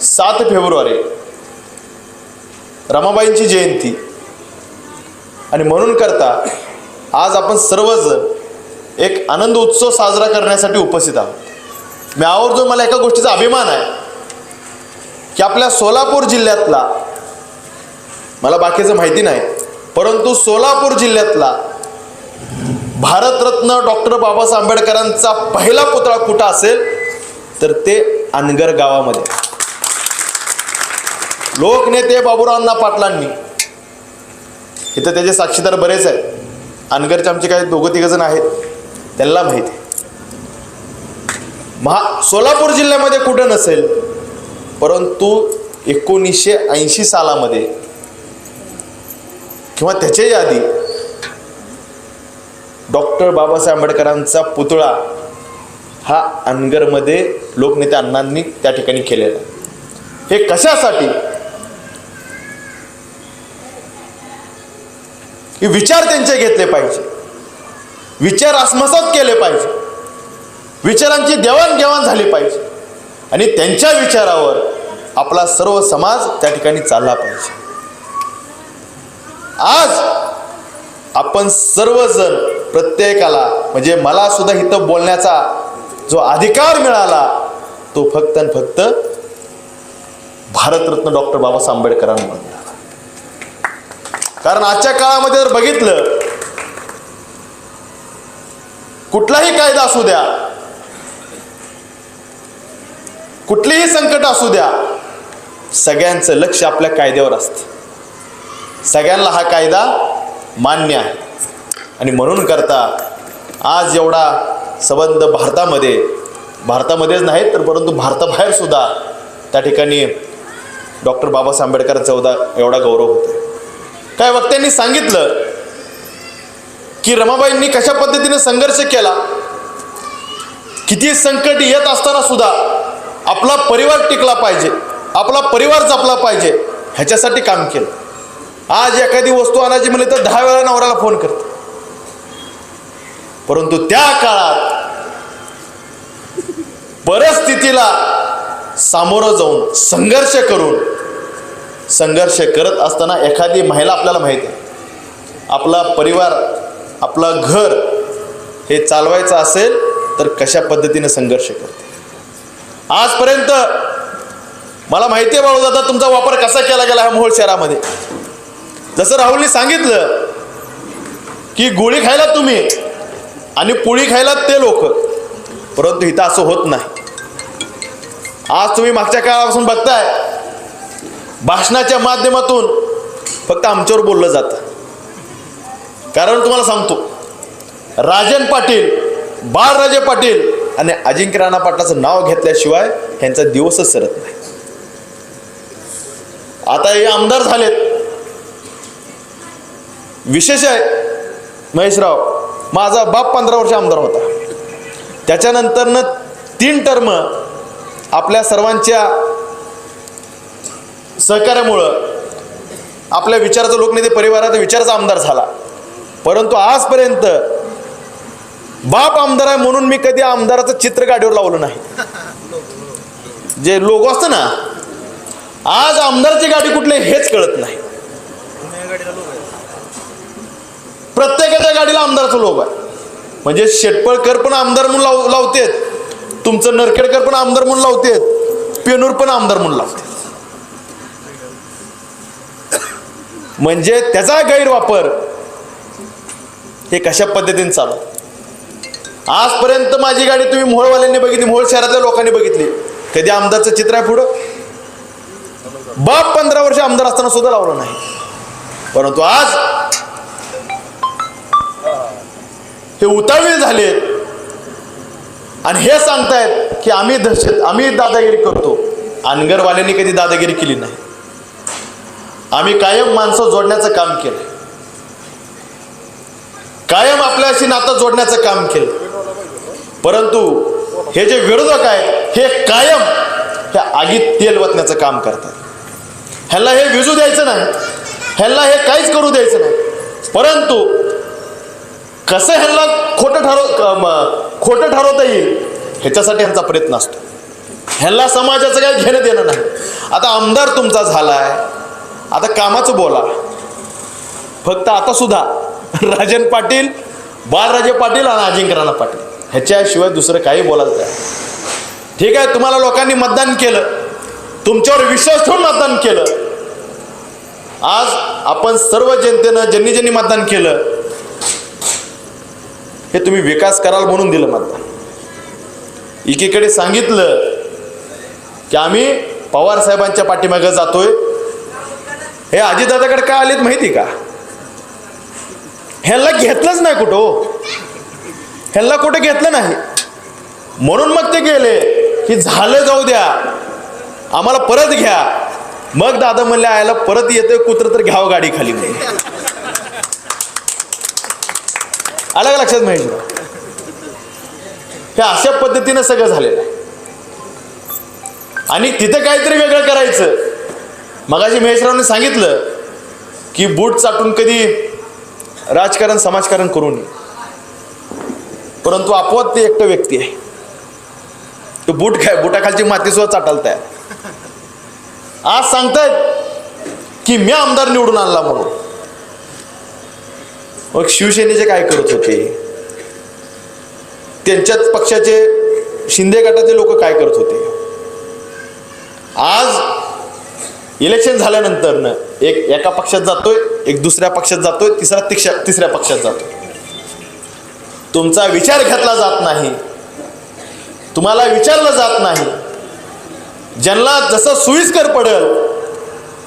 सात फेब्रुवारी. रमाबाईंची जयंती. आणि म्हणून करता आज आपण सर्वजण एक आनंद उत्सव साजरा करण्यासाठी उपस्थित आहोत. मी आवर्जून मला एका गोष्टीचा अभिमान आहे की आपल्या सोलापूर जिल्ह्यातला मला बाकीचं माहिती नाही परंतु सोलापूर जिल्ह्यातला भारतरत्न डॉक्टर बाबासाहेब आंबेडकरांचा पहिला पुतळा कुठं असेल तर ते अनगर गावामध्ये. लोकनेते बाबूरावांना पाटलांनी. इथं त्याचे साक्षीदार बरेच आहेत. अनगरचे आमचे काही दोघं तिघ जण आहेत. त्यांना माहिती आहे. महा सोलापूर जिल्ह्यामध्ये कुठं नसेल परंतु एकोणीसशे ऐंशी सालामध्ये किंवा त्याच्याही आधी डॉक्टर बाबासाहेब आंबेडकरांचा पुतळा हा अनगरमध्ये लोकनेते अण्णांनी त्या ठिकाणी केलेला. हे कशासाठी? हे विचार त्यांचे घेतले पाहिजे. विचार आत्मसात केले पाहिजे. विचारांची देवाणघेवाण झाली पाहिजे. आणि त्यांच्या विचारावर आपला सर्व समाज त्या ठिकाणी चालला पाहिजे. आज आपण सर्वजण प्रत्येकाला म्हणजे मला सुद्धा इथं बोलण्याचा जो अधिकार मिळाला तो फक्त आणि फक्त भारतरत्न डॉक्टर बाबासाहेब आंबेडकरांमुळे कारण आजच्या काळामध्ये जर बघितलं कुठलाही कायदा असू द्या कुठलीही संकट असू द्या सगळ्यांचं लक्ष आपल्या कायद्यावर असतं. सगळ्यांना हा कायदा मान्य आहे. आणि म्हणून करता आज एवढा संबंध भारतामध्ये भारतामध्येच नाहीत तर परंतु भारताबाहेर सुद्धा त्या ठिकाणी डॉक्टर बाबासाहेब आंबेडकरांचा एवढा एवढा गौरव होता काय वक्त्यांनी सांगितलं की रमाबाईंनी कशा पद्धतीने संघर्ष केला? किती संकट येत असताना सुद्धा आपला परिवार टिकला पाहिजे आपला परिवार जपला पाहिजे ह्याच्यासाठी काम केलं. आज एखादी वस्तू आणायची म्हणली तर दहा वेळा नवऱ्याला फोन करते. परंतु त्या काळात परिस्थितीला सामोरं जाऊन संघर्ष करून संघर्ष करत असताना एखादी महिला आपल्याला माहिती आहे. आपला परिवार आपलं घर हे चालवायचं असेल तर कशा पद्धतीने संघर्ष करते? आजपर्यंत मला माहिती आहे बाळू दादा तुमचा वापर कसा केला गेला ह्या मोहोळ शहरामध्ये? जसं राहुलनी सांगितलं की गोळी खायला तुम्ही आणि पोळी खायला ते लोक. परंतु इथं असं होत नाही. आज तुम्ही मागच्या काळापासून बघताय भाषणाच्या माध्यमातून फक्त आमच्यावर बोललं जातं. कारण तुम्हाला सांगतो राजन पाटील बाळराजे पाटील आणि अजिंक्य राणा पाटलाचं नाव घेतल्याशिवाय ह्यांचा दिवसच सरत नाही. आता हे आमदार झालेत. विशेष आहे महेशराव माझा बाप पंधरा वर्ष आमदार होता. त्याच्यानंतरनं तीन टर्म आपल्या सर्वांच्या सहकार्यामुळं आपल्या विचाराचा लोकनेते परिवाराचा विचाराचा आमदार झाला. परंतु आजपर्यंत बाप आमदार आहे म्हणून मी कधी आमदाराचं चित्र गाडीवर लावलं नाही. जे लोगो असतं ना आज आमदारची गाडी कुठली हेच कळत नाही. प्रत्येकाच्या गाडीला आमदाराचं लोक आहे. म्हणजे शेटपळकर पण आमदार म्हणून लाव लावतेत. तुमचं नरखेडकर पण आमदार म्हणून लावतेत. पेनूर पण आमदार म्हणून लावते म्हणजे त्याचा गैरवापर हे कशा पद्धतीने चालू? आजपर्यंत माझी गाडी तुम्ही मोहोळवाल्यांनी बघितली मोहोळ शहरातल्या लोकांनी बघितली. कधी आमदारचं चित्र आहे पुढं? बाप पंधरा वर्ष आमदार असताना सुद्धा लावलं नाही. परंतु आज हे उतावीळ झाले आणि हे सांगतायत की आम्ही दहशत आम्ही दादागिरी करतो. अनगरवाल्यांनी कधी दादागिरी केली नाही. आम्ही कायम माणसं जोडण्याचं काम केलं कायम आपल्याशी नातं जोडण्याचं काम केलं परंतु हे जे विरोधक आहेत हे कायम ह्या आगीत तेल वतण्याचं काम करतात. ह्याला हे विजू द्यायचं नाही. ह्यांना हे काहीच करू द्यायचं नाही. परंतु कसं ह्याला खोटं ठरव खोटं ठरवता येईल ह्याच्यासाठी ह्यांचा प्रयत्न असतो. ह्यांना समाजाचं काही घेणं देणं नाही. आता आमदार तुमचा झालाय. आता कामाचं बोला. फक्त आता सुद्धा राजन पाटील बाळराजे पाटील आणि अजिंक्य राणा पाटील. ह्याच्याशिवाय दुसरं काही बोलायचं नाही. ठीक आहे तुम्हाला लोकांनी मतदान केलं. तुमच्यावर विश्वास ठेवून मतदान केलं. आज आपण सर्व जनतेनं ज्यांनी ज्यांनी मतदान केलं हे तुम्ही विकास कराल म्हणून दिलं मतदान. एकीकडे सांगितलं की आम्ही पवार साहेबांच्या पाठीमागे जातोय. हे अजितदादाकडे काय आलेत माहिती का? ह्याला घेतलंच नाही कुठं हो. ह्याला ह्यांना कुठं घेतलं नाही. म्हणून मग ते गेले की झालं जाऊ द्या. आम्हाला परत घ्या. मग दादा म्हणले आयला परत येतोय कुत्र तर घ्यावं गाडी खाली नाही आलं का लक्षात माहिती हे अशा पद्धतीनं सगळं झालेलं आणि तिथं काहीतरी वेगळं करायचं. मगाशी महेशरावने सांगितलं की बूट चाटून कधी राजकारण समाजकारण करू नये. परंतु आपोआप ते एकटं व्यक्ती आहे. तो बूट काय बुटाखालची माती सुद्धा चाटायला तयार आज सांगतायत की मी आमदार निवडून आणला म्हणून. मग शिवसेनेचे काय करत होते त्यांच्याच पक्षाचे शिंदे गटाचे लोक काय करत होते? आज इलेक्शन झाल्यानंतर न एक एका पक्षात जातोय एक दुसऱ्या पक्षात जातोय तिसरा तिक्षा तिसऱ्या पक्षात जातोय. तुमचा विचार घेतला जात नाही. तुम्हाला विचारलं जात नाही. ज्यांना जसं सोयीस्कर पडेल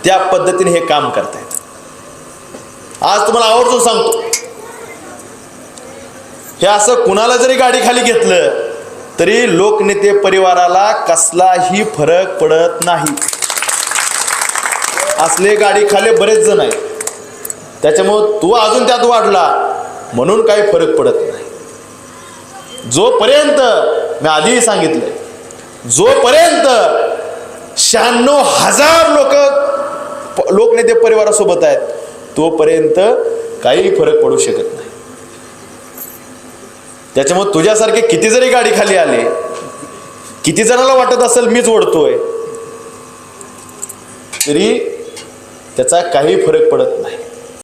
त्या पद्धतीने हे काम करतायत. आज तुम्हाला आवर्जून सांगतो. हे असं कुणाला जरी गाडी खाली घेतलं तरी लोकनेते परिवाराला कसलाही फरक पडत नाही. असले गाडी खाली बरेच जण आहेत. त्याच्यामुळं तू अजून त्यात वाढला म्हणून काही फरक पडत नाही. जोपर्यंत मी आधीही सांगितलंय जोपर्यंत शहाण्णव हजार लोक लोकनेते परिवारासोबत आहेत तोपर्यंत काही फरक पडू शकत नाही. त्याच्यामुळे तुझ्यासारखे किती जरी गाडी खाली आले किती जणाला वाटत असेल मीच ओढतोय तरी त्याचा काही फरक पडत नाही.